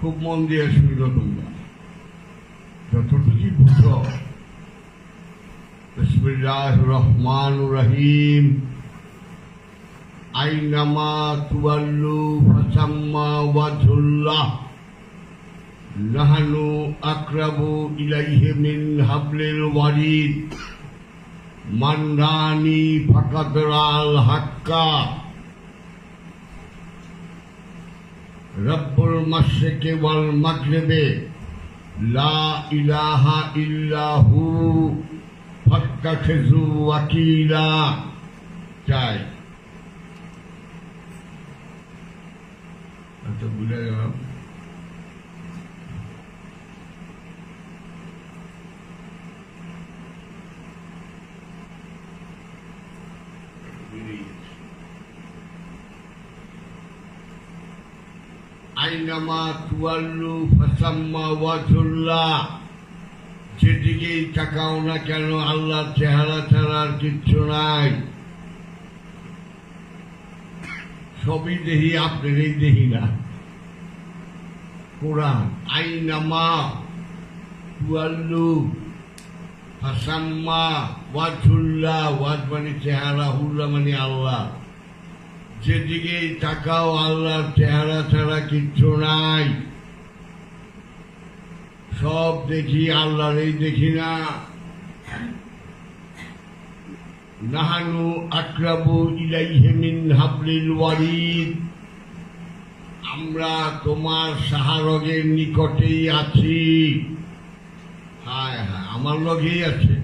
খুব মন দিয়ে শুনল তোমরা। যতটুকু বুঝো রহমান রহিম আইনামা তুয়াল্লু ফাসাম্মা ওয়াজহুল্লাহ নাহানু আকরাবু ইলাইহি মিন হাবলিল ওয়ারিদ মান্দানি ফাকাদরাল হাক্কা। রব্বুল মাশরিকি ওয়াল মাগরেবে লা ইলাহা ইল্লাহু ফাত্তাখিযু ওয়াকিলা। চাই। আচ্ছা বুঝে গেলাম। যেদিকেই তাকাও না কেন, আল্লাহর চেহারা ছাড়া আর কিচ্ছু নাই। সবই দেখি আপনারই দেখি না। কোরআন, আইনামা তুয়াল্লু ফাসাম্মা ওয়াজুল্লাহ। ওয়াজ মানে চেহারা, হুল্লা মানে আল্লাহ। যেদিকেই তাকাও, আল্লাহর চেহারা ছাড়া কিচ্ছু নাই। সব দেখি আল্লাহরই দেখি না। নাহানু আক্রাবু ইলাইহি মিন হাবলিল ওয়ারিদ আমরা তোমার সাহারগের নিকটেই আছি। হায় হায়, আমার লগেই আছে।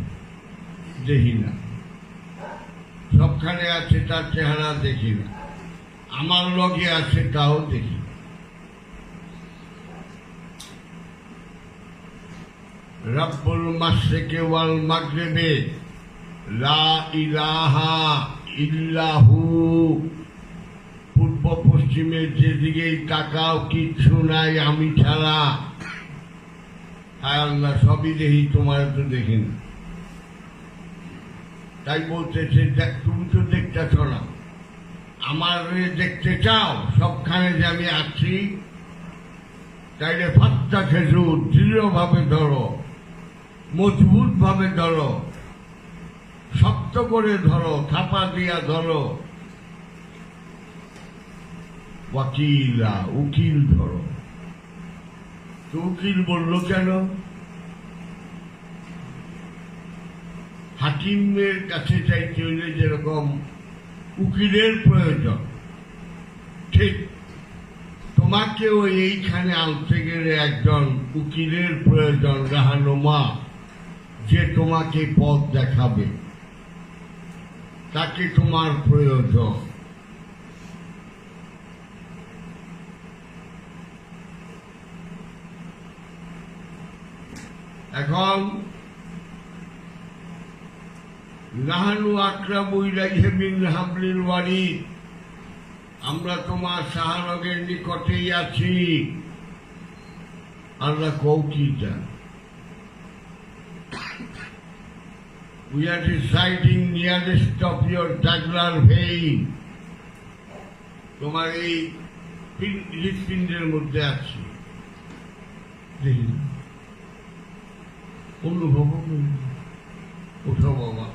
দেখি না। সবখানে আছে, তার চেহারা দেখি না। আমার লগে আছে, তাও দেখি। রব্বুল মাশরিকি ওয়াল মাগরিবি, লা ইলাহা ইল্লাহু। পূর্ব পশ্চিমের যেদিকেই তাকাও, কিচ্ছু নাই আমি ছাড়া। হায় আল্লাহ, সবই দেখি তোমার তো দেখিনি। তাই বলতেছে, দেখ, তুমি তো দেখতেছ না। আমার দেখতে চাও, সবখানে যে আমি আছি, তাইলে ফাত্তা খেজুর দৃঢ়ভাবে ধরো মজবুত ভাবে ধরো, শক্ত করে ধরো, থাপা দিয়া ধরো। উকিল ধরো। তো উকিল বলল কেন? হাকিমের কাছে চাইতে হইলে যেরকম উকিলের প্রয়োজন। ঠিক, তোমাকেও এইখানে আনতে গেলে একজন উকিলের প্রয়োজন, রাহানুমা, যে তোমাকে পথ দেখাবে। তাকে তোমার প্রয়োজন। এখন নাহানু আকরাবু ইলাইহি মিন হাবলিল ওয়ারিদ আমরা তোমার শাহরগের নিকটেই আছি। Allah কৌকিটা We are residing nearest of your jugular vein. তোমার এই হৃৎপিণ্ডের মধ্যে আছি। অনুভব ওঠো বাবা।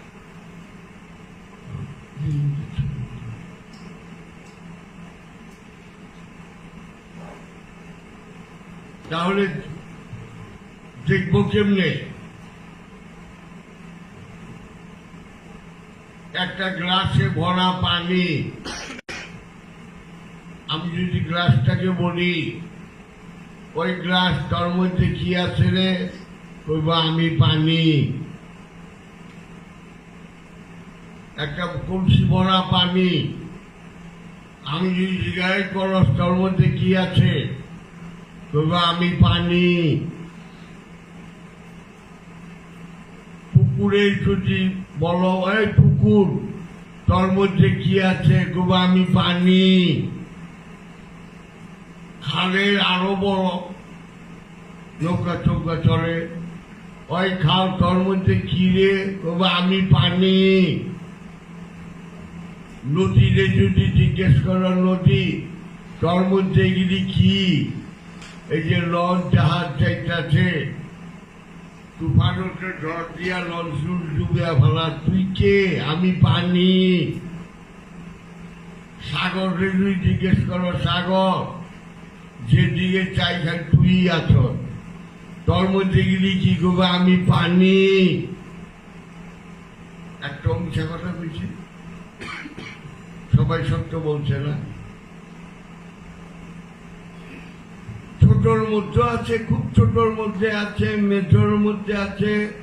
তাহলে দেখব কেমনে? একটা গ্লাসে ভরা পানি। আমি যদি গ্লাসটাকে বলি, ওই গ্লাস তার মধ্যে কি আছে রে? কইবা আমি পানি। একটা কলসি ভরা পানি। আমি যদি জিজ্ঞাসা করো তার মধ্যে কি আছে? কইবা আমি পানি পুকুরে যদি বলো, এই পুকুর, তোর মধ্যে কি আছে? কইবা আমি পানি। খালের আরও বড়। নৌকা চৌকা চলে ওই খাল, তোর মধ্যে কি রে? কইবা আমি পানি। নদীরে যদি জিজ্ঞেস করো, নদী, তোর মধ্যে গিরি কি? এই যে লঞ্চ জাহাজ যাইতাছে, তুফানকে ঝড় দিয়া লঞ্চ ডুবিয়া ফেলা, তুই কে? আমি পানি। সাগর তুই জিজ্ঞেস করো, সাগর যেদিকে চাই তুই আছ। তোর মধ্যে গেলি কি করব? আমি পানি। একটা মিশা কথা বলছি সবাই সত্য বলছে না? ছোটর মধ্যে আছে, খুব ছোটর মধ্যে আছে মেজর মধ্যে আছে,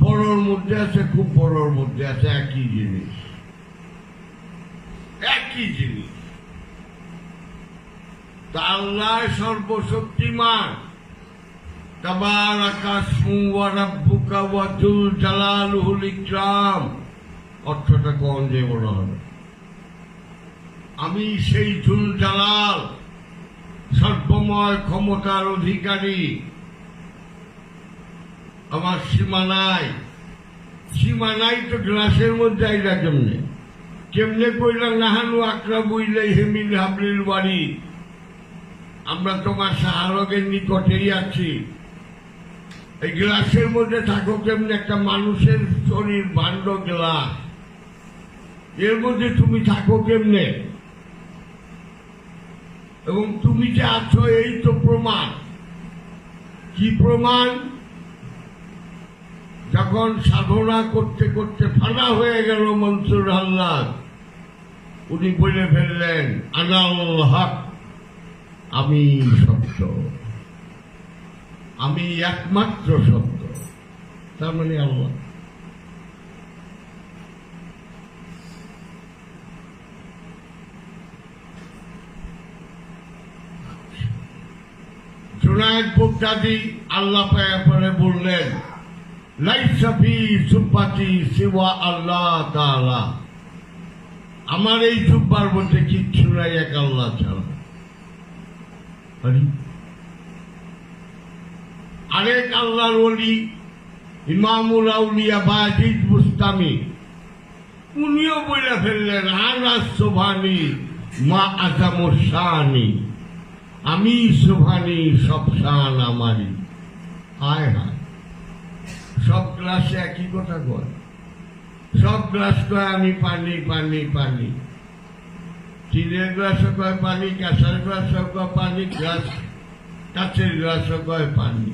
বড়র মধ্যে আছে, খুব বড়র মধ্যে আছে, একই জিনিস। একই জিনিস। অর্থটা কম যে মনে হবে? আমি সেই জুল জালাল। সর্বময় ক্ষমতার অধিকারী। আমার সীমানায় সীমানাই তো গ্লাসের মধ্যে আইলা কেমনে? কেমনে কইলা, নাহানু আকরা বইলে হেমিল হাবলির বাড়ি আমরা তোমার সাহারকের নিকটেই আছি। এই গ্লাসের মধ্যে থাকো কেমনে? একটা মানুষের শরীর ভাণ্ড গ্লাস। এর মধ্যে তুমি থাকো কেমনে? এবং তুমি যে আছো, এই তো প্রমাণ। কি প্রমাণ? যখন সাধনা করতে করতে ফানা হয়ে গেল মনসুর আল্লাহ উনি বলে ফেললেন আনাল হক, আমি সত্য। আমি একমাত্র সত্য। তার মানে আল্লাহ। জুনায়দ বুগদাদি আল্লাহ পরে বললেন আমার এই জুব্বার মধ্যে কিচ্ছু নাই, এক আল্লাহ ছাড়া। আরেক আল্লাহর ওলি, ইমামুল আউলিয়া বাজিদ মুস্তামি, উনিও বলে ফেললেন আনা সোভানি মা আজামুর শাহানি আমি শোভানি সব সান আমারই হায় হায়। সব ক্লাসে একই কথা কয়। সব ক্লাস কয় আমি পানি পানি পানি। চিনের গ্লাসও কয় পানি ক্যাশার গ্লাসও কয় পানি, গ্লাস কাছের গ্লাসও কয় পানি।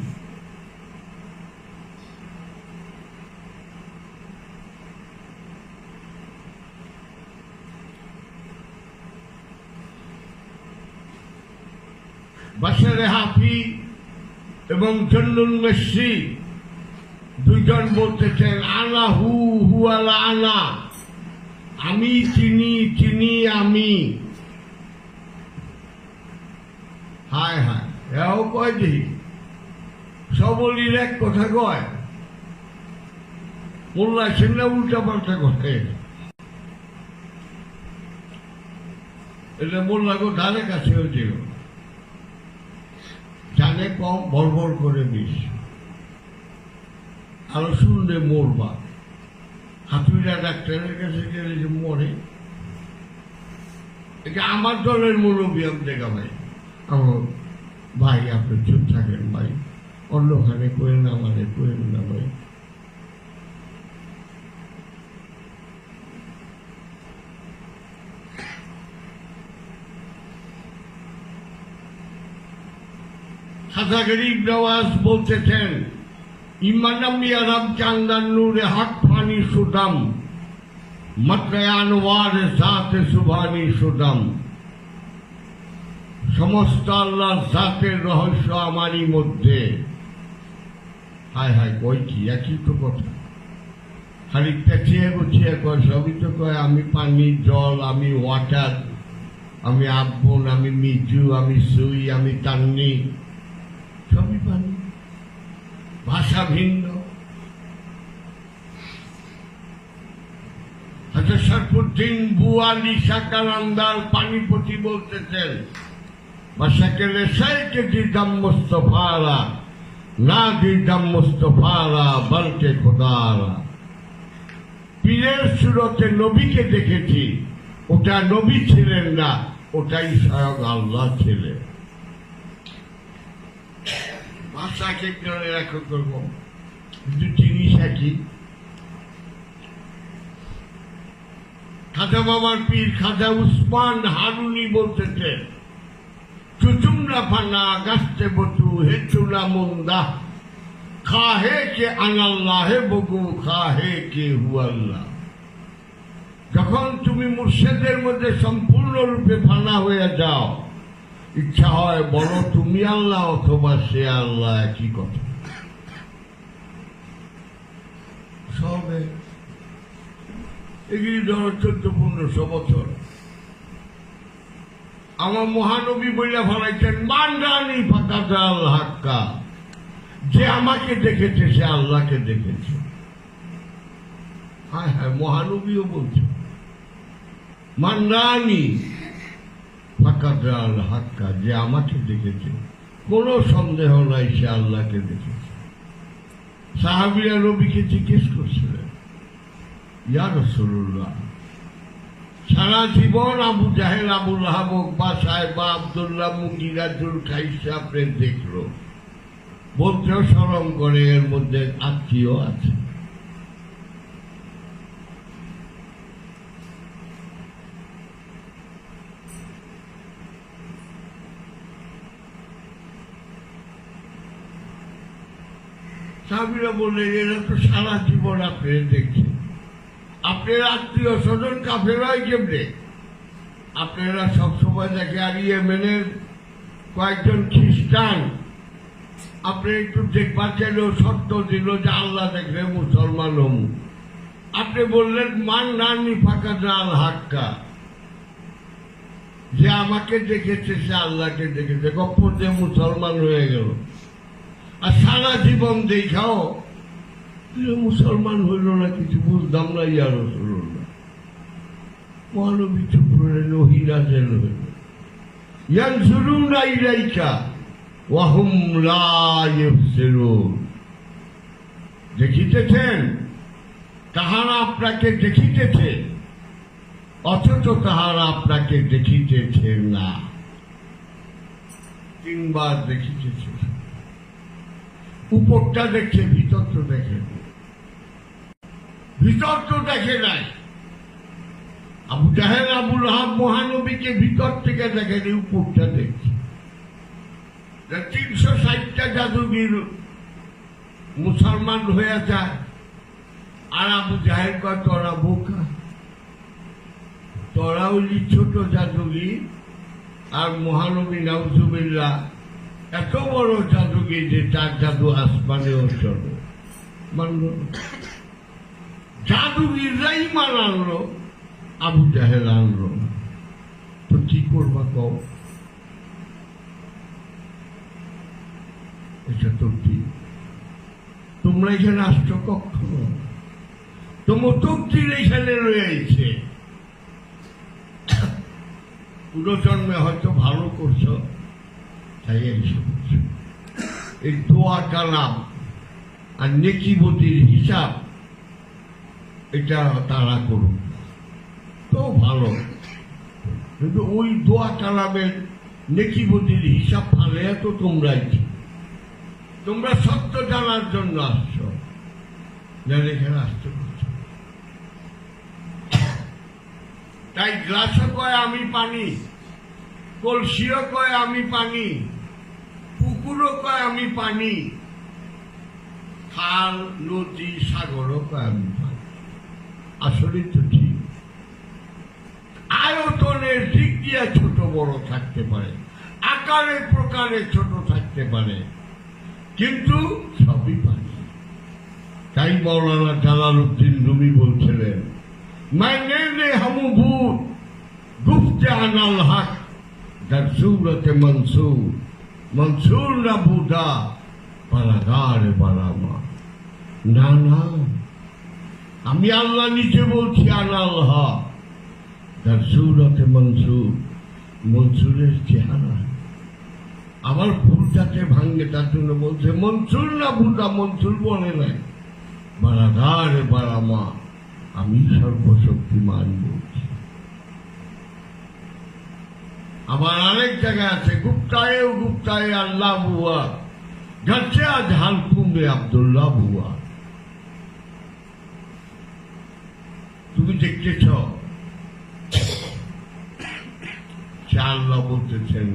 বাসারে হাফি এবং জন্নুল মেসি দুজন বলতেছেন আনা হু হু, আলা আনা। আমি চিনি চিনি, আমি। হায় হায়, এও কয় যে সবলির এক কথা কয়। মোল্লা সেনা উল্টা পাল্টা কথা এটা মোল্লাকে ধারে কাছে হয়েছিল। জানে কম, বড় করে বিষ। আরও শুনলে মরবা। হাতুড়া ডাক্তারের কাছে গেলে যে মরে। এটা আমার দলের মুরব্বী দেখা ভাই আমার ভাই আপনি চুপ থাকেন ভাই। অন্যখানে কোয়েন আমাদের করেন না ভাই। খাজা গরিব নওয়াজ বলতেছেন ইমানাম ইয়ারাম চান্দান নূরে হক ফানি সুদাম মতয়ানওয়ার জাতে সুবানি সুদাম। সমস্ত আল্লাহ জাতের রহস্য আমারই মধ্যে। হায় হায়, কই কি? একই তো কথা। খালি পেছিয়ে গুছিয়ে কয়, সবই তো কয়, আমি পানি, জল, আমি ওয়াটার, আমি আব্বন আমি মিজু, আমি সুই, আমি তান্নি। সবই পানি ভাষা ভিন্ন। সরফুদ্দিন বুয়ালি সাকারান্দার পানিপতি বলতেছেন রেসাইকে দিদাম মুস্তফারা না দিদাম মুস্তফারা বলকে খোদারা। পীরের সুরতে নবীকে দেখেছি, ওটা নবী ছিলেন না, ওটাই স্বয়ং আল্লাহ ছিলেন। ভাষা এক ধরনের করব কিন্তু জিনিস একই খাজা বাবার পীর খাজা উসমান হারুনি বলতেছে চুচুমরা ফানা গাছতে বতু, হে চুলা মুন্দা। খা হে কে আনাল্লাহ হে বগু, খা হে কে হুয়াল্লাহ যখন তুমি মুর্শেদের মধ্যে সম্পূর্ণরূপে ফানা হয়ে যাও ইচ্ছা হয় বলো তুমি আল্লাহ অথবা সে আল্লাহ একই কথা। সবে চোদ্দ বছর। আমার মহানবী বইলা ফলাইছেন মান রানি আল্লাহ হাক্কা। যে আমাকে দেখেছে, সে আল্লাহকে দেখেছে। হ্যাঁ হ্যাঁ মহানবীও বলছে মান রানি ফাঁকা আল্লাহ হাক্কা, যে আমাকে দেখেছে, কোনো সন্দেহ নাই সে আল্লাহকে দেখেছে। সাহাবিরা নবীকে জিজ্ঞেস করছিলেন, ইয়া রসুল্লাহ সারা জীবন আবু জাহেল আবুল হাবক বা সাহেবা আবদুল্লাহ মুকিরাজুল খাইসা আপনি দেখল। বলতেও স্মরণ করে, এর মধ্যে আত্মীয় আছে। সাহাবিরা বললেন এরা তো সারা জীবন আপনি দেখছেন আপনার আত্মীয় স্বজন কাফেরাই কেমনে? আপনারা সবসময় দেখে আর ইয়েমেনের কয়েকজন খ্রিস্টান। আপনি একটু দেখবার চাইলেও শর্ত দিল যে আল্লাহ দেখলে মুসলমান হম আপনি বললেন, মান নানি ফাঁকা জাল হাক্কা। যে আমাকে দেখেছে, সে আল্লাহকে দেখেছে। গপ্পর যে মুসলমান হয়ে গেল। আর সারা জীবন দেখাও মুসলমান হইল না কিছু বুঝতাম না ইয়ার হইল। না মহানবী চুপ দেখিতেছেন? তাহারা আপনাকে দেখিতেছে। অথচ তাহারা আপনাকে দেখিতেছে না। তিনবার দেখিতেছে। উপরটা দেখে ভিতর দেখে। না। ভিতর তো দেখে নাই। আবু জাহেল আবুল হাব মহানবীকে ভিতর থেকে দেখেনি, উপরটা দেখছে তিনশো ষাটটা জাদুগির মুসলমান হয়ে যায়, আর আবু জাহেল কয়, তোরা বোকা। তোরা ওই ছোট জাদুগির, আর মহানবী নাউজুবিল্লাহ এত বড় জাদুগির যে তার জাদু আসমানেও চলে মানল। জাদুগিররাই মান আনলো, আবু জাহেল আনলো। তো কি করবা কও? এটা তো ঠিক তোমরা এখানে আসছো কখনো? তোমার তক্তির এখানে রয়েছে। পুরো জন্মে হয়তো ভালো করছ। এই দোয়া কালাম আর নেকিবতির হিসাব, এটা তারা করুক। তো ভালো। কিন্তু ওই দোয়া কালামের নেকিবতির হিসাব ফালে তো তোমরাই। তোমরা সত্য জানার জন্য আসছো। যারা এখানে আসতে পারছ তাই গ্লাসও কয় আমি পানি? কলসিও কয় আমি পানি, পুকুরও কয় আমি পানি, খাল, নদী, সাগরও কয় আমি পানি। আসলে তো ঠিক। আয়তনের দিক দিয়ে ছোট বড় থাকতে পারে, আকারে প্রকারে ছোট থাকতে পারে, কিন্তু সবই পানি। তাই মৌলানা জালাল উদ্দিন রুমি বলছিলেন, মাইনে হামু ভূত গুপ্তে আনাল হাক در صورت منصور منصور نبودا পারাগার বারামা না না আমি আল্লাহ নিচে বলছি আনাল্লাহ তার সুরতে মনসুর মনসুরের চেহারা আবার ফুলটাকে ভাঙ্গে তার জন্য বলছে মনসুর না বুদা মনসুর বলে নাই বারাগার বারামা আমি সর্বশক্তিমান বলছি আবার আরেক জায়গায় আছে, গুপ্তায়ে গুপ্তায়ে আল্লাহ বুয়া যাচ্ছে আজ হালকুমে আবদুল্লাহ বুয়া তুমি দেখতেছ? আল্লাহ বলতেছেন।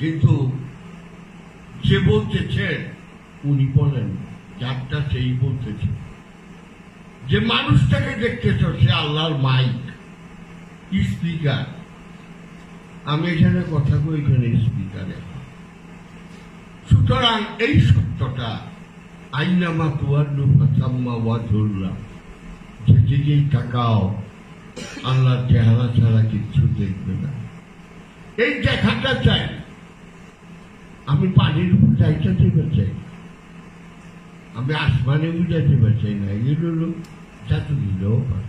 কিন্তু সে বলতেছেন উনি বলেন, যারটা সেই বলতেছেন যে মানুষটাকে দেখতেছ সে আল্লাহর মাইক স্পিকার আমি এখানে কথা বলি এখানে স্পিকারে সুতরাং এই সত্যটা, আইনামা তুয়াল্লু ফাসাম্মা ওয়াজহুল্লাহ যেদিকেই তাকাও, আল্লাহর চেহারা ছাড়া কিচ্ছু দেখবে না। এই দেখাটা চাই। আমি পানির উপর যাইতে চাই। আমি আসমানে বুঝাতে পারছি না এগুলো দিলেও পারে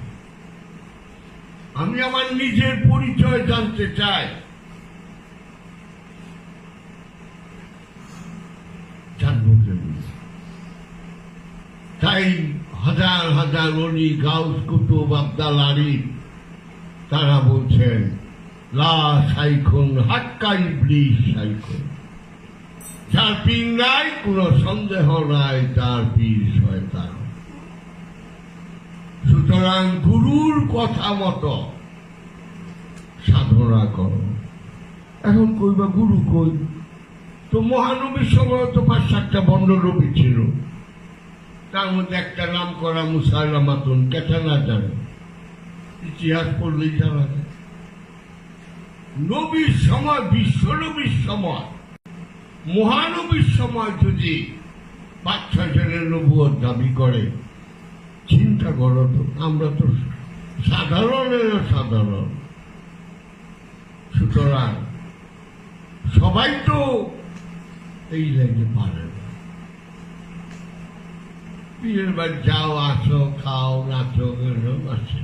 আমি আমার নিজের পরিচয় জানতে চাই। জানব কেমন তাই হাজার হাজার অলি গাউস কুতুব আবদাল তারা বলছেন, লা সাইখুন হাক্কা ইবলিস সাইখুন। যার পীর নাই, কোনো সন্দেহ নাই, তার পীর শয়তান। সুতরাং গুরুর কথা মতো সাধনা করো। এখন কইবা গুরু কই? তো মহানবীর সময় তো পাঁচ সাতটা বন্ড নবী ছিল। তার মধ্যে একটা নাম করা মুসাইলামাতুন কেটা না জানে। ইতিহাস পড়লেই জানা যায় নবীর সময়, বিশ্ব নবীর সময়, মহানবীর সময় যদি পাঁচ ছয় জনের নবুয়ত দাবি করে চিন্তা করো তো, আমরা তো সাধারণের সাধারণ। সুতরাং সবাই তো এই লাইনে পারে না। পীরের বাড়ি যাও, আসো, খাও, নাচো নাচে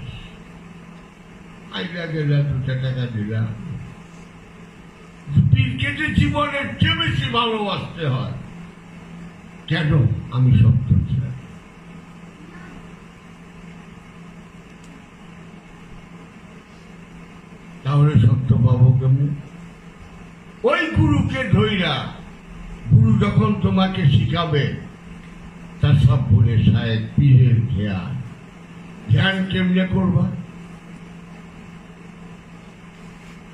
আইলা গেলে দুটা টাকা দিলাম জীবনের চেয়ে বেশি ভালোবাসতে হয়। কেন? আমি সত্য চাই তাহলে সত্য পাবো কেমন? ওই গুরুকে ধইরা, গুরু যখন তোমাকে শিখাবে, তার সব বলে সাহেব পীরের ধ্যান। ধ্যান কেমনে করবা?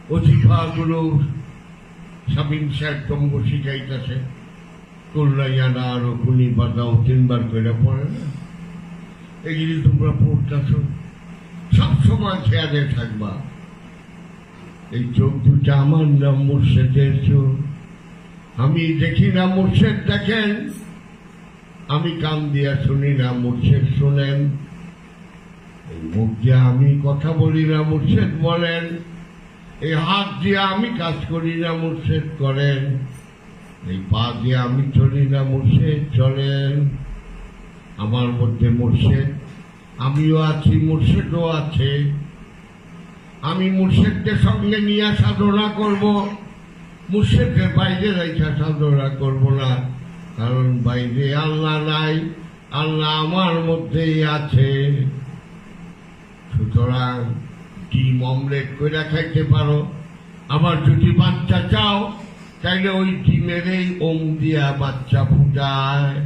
অজিফাগুলো সাবিন সাহেব তোমাকে শিখাইতেছে। কল্যাণা আরও খুনি বাজাও তিনবার করে পড়ে না? এগুলি তোমরা পড়তেছ। সবসময় খেয়ালে থাকবা। এই চোখ দুটা আমার নাম মুর্শেদের চোখ আমি দেখি না মুর্শেদ, দেখেন। আমি কান দিয়া শুনি না মুর্শেদ শোনেন। এই মুখ দিয়ে আমি কথা বলি না মুর্শেদ বলেন। এই হাত দিয়ে আমি কাজ করি না মুর্শেদ করেন। এই পা দিয়ে আমি চলি না মুর্শেদ চলেন। আমার মধ্যে মুর্শেদ, আমিও আছি, মুর্শেদও আছে। আমি মুর্শেদকে সঙ্গে নিয়ে সাধনা করব। মুর্শেদকে বাইরে রেখা সাধনা করব না। কারণ বাইরে আল্লাহ নাই, আল্লাহ আমার মধ্যেই আছে। সুতরাং ডিম অমলেট করে খাইতে পারো। আবার যদি বাচ্চা চাও, তাইলে ওই ডিমেরই ওম দিয়া বাচ্চা ফুটায়।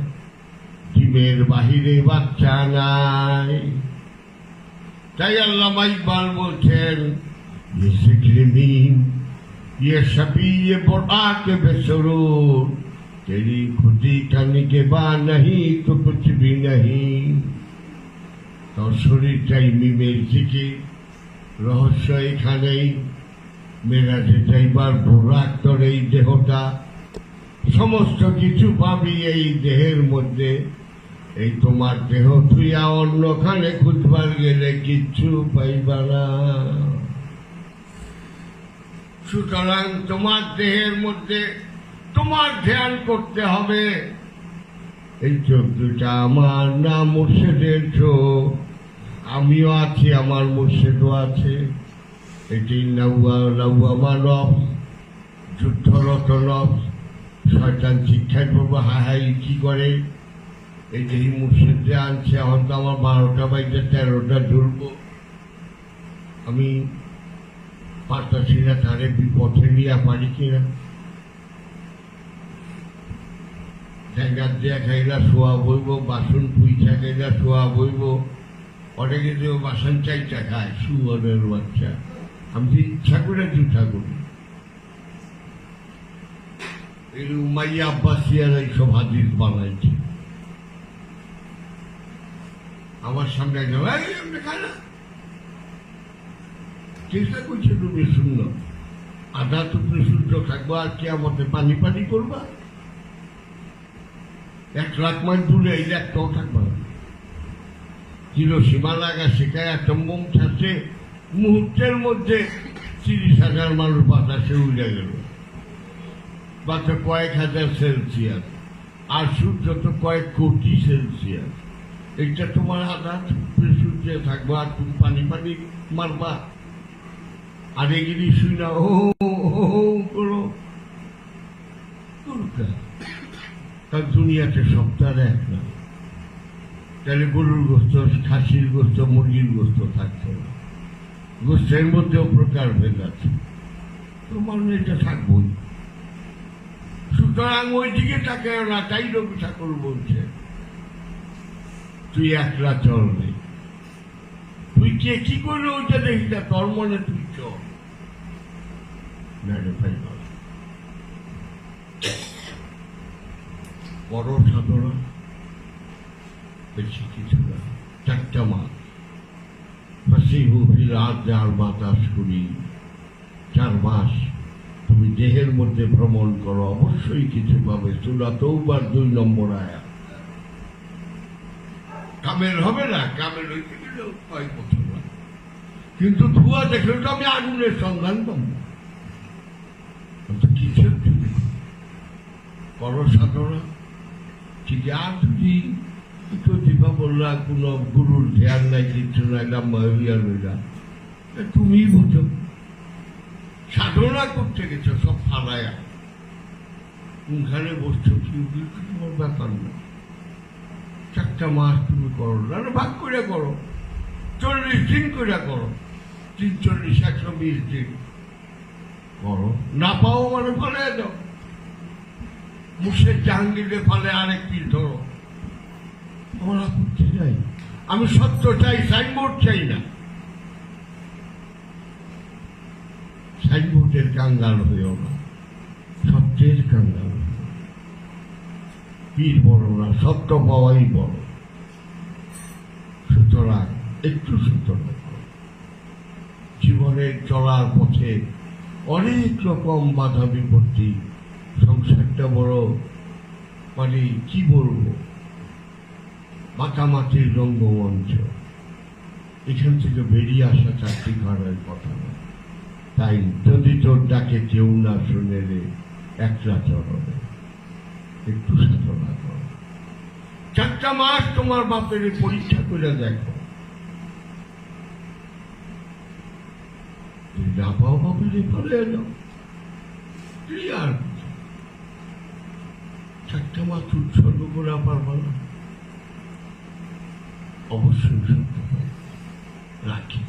ডিমের বাহিরে বাচ্চা নাই। তাই আল্লাহ ইকবাল বলছেন ইয়ে বা নাহি, তো নাহি। রহস্য এখানেই। মেরাজে যাইবার বোরাক, তোর এই দেহটা, সমস্ত কিছু পাবি এই দেহের মধ্যে। এই তোমার দেহ তুইয়া অন্যখানে খুঁজবার গেলে কিচ্ছু পাইবা না। সুতরাং তোমার দেহের মধ্যে তোমার ধ্যান করতে হবে। এই চোখ দুটা আমার না মুর্শিদের চোখ। আমিও আছি, আমার মুর্শিদও আছে। এটি নাউয়া নাউয়া মানব, যুদ্ধরত নব শয়তান শিক্ষায় করব হাহাই কি করে? এই যে এই মুর্শিদে আনছে, এখন তো আমার বারোটা বাইতে তেরোটা ঝুলবো আমি পারতাছি না তারে বিপথে নিয়ে পারি কিনা? জায়গার দিয়া খাইলা শোয়া বইব বাসন পুইছা খাইলা শোয়া বইব অনেকে যে বাসন চাইটা খায় সুয়ারের বাচ্চা। আমি তো ইচ্ছা করে জুঠা করি এই উমাইয়া আব্বাসিয়ার এইসব হাদিস বানাইছে। আমার সামনে একজন? চেষ্টা করছে, তুমি শূন্য আধা তুমি সূর্য থাকব, আর কে আমাদের পানি পানি করবা এক লাখ মাইল দূরে এই একটাও থাকবা। হিরোসীমা লাগা শেখায় একটা ছাড়ছে, মুহূর্তের মধ্যে তিরিশ হাজার মানুষ বাতাসে উড়ে গেল মাত্র কয়েক হাজার সেলসিয়াস, আর সূর্য তো কয়েক কোটি সেলসিয়াস এটা তোমার আঘাত সূর্যে থাকব, আর তুমি পানি পানি মারবা। আর এগিয়ে শুই না, ও করো। কারণ দুনিয়াতে সপ্তাহে এক না। তাহলে গরুর গোস্ত, খাসির গোস্ত, মুরগির গোস্ত থাকছে না। গোস্তের মধ্যেও প্রকার ভেদ আছে। তোমার এটা থাকবই। সুতরাং ওই দিকে তাকে না, তাই রবি ঠাকুর বলছে। তুই একলা চল রে তুই কে? কি করে ওইটা দেখি না তোর মনে তুই চল ভাই বড় সাধারণ বেশি কিছু না। চারটা মাস ফাঁসি হুফি রাত যার বাতাস করি চার মাস তুমি দেহের মধ্যে ভ্রমণ করো। অবশ্যই কিছু পাবে। চুলা তৌবার দুই নম্বর আয়া কামেল হবে না কামেল হইতে গেলে কয়েক বছর কিন্তু ধোঁয়া দেখলে তো আমি আগুনের সন্ধান পাবো কিছু একটা করো সাধনা ঠিক আর যদি একটু দিবা বললা কোনো গুরুর ধ্যান নাই কিছু নাই লম্বা হইয়া রইলা তুমি বুঝো সাধনা করতে গেছো সব ফালায়া কোনখানে বসছো কি তোমার ব্যাপার না চারটা মাস তুমি করো না ভাগ করে করো। চল্লিশ দিন করে করো। তিন, চল্লিশ, একশো বিশ দিন করো। না পাও মানে ফলে দাও। মুসের জাহাঙ্গীরে ফলে আরেক পিল ধরো। আমার আপত্তি নাই আমি সত্য চাই, সাইনবোর্ড চাই না। সাইনবোর্ডের কাঙ্গাল হয়েও না, সত্যের কাঙ্গাল। পীর বড় না, সত্য পাওয়াই বড়। সুতরাং একটু সতর্ক। জীবনের চলার পথে অনেক রকম বাধা বিপত্তি সংসারটা বড় মানে কি বলব? মাতামাতির রঙ্গমঞ্চ। এখান থেকে বেরিয়ে আসা চাকরি করার কথা না। তাই যদি তোর ডাকে কেউ না শুনে রে একলা চরণে একটু সাধনা করো। চারটা মাস তোমার বাপের পরীক্ষা করে দেখো। না পাও বাপের ফলে এলো। ক্লিয়ার চারটা মাস উৎসর্গ করা পারব না অবশ্যই সত্য রাখি।